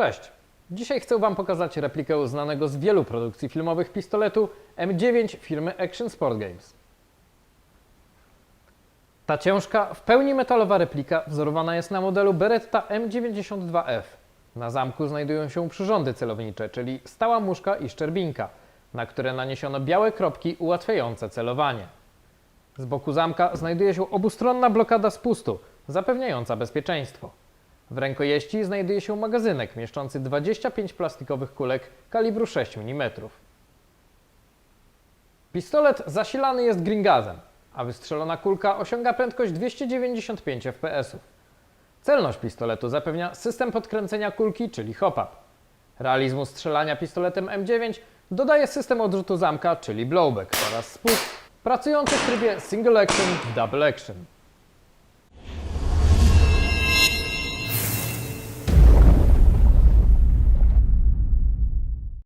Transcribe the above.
Cześć! Dzisiaj chcę Wam pokazać replikę znanego z wielu produkcji filmowych pistoletu M9 firmy Action Sport Games. Ta ciężka, w pełni metalowa replika wzorowana jest na modelu Beretta M92F. Na zamku znajdują się przyrządy celownicze, czyli stała muszka i szczerbinka, na które naniesiono białe kropki ułatwiające celowanie. Z boku zamka znajduje się obustronna blokada spustu, zapewniająca bezpieczeństwo. W rękojeści znajduje się magazynek mieszczący 25 plastikowych kulek kalibru 6 mm. Pistolet zasilany jest gringazem, a wystrzelona kulka osiąga prędkość 295 fps. Celność pistoletu zapewnia system podkręcenia kulki, czyli hop-up. Realizmu strzelania pistoletem M9 dodaje system odrzutu zamka, czyli blowback oraz spust, pracujący w trybie single action, double action.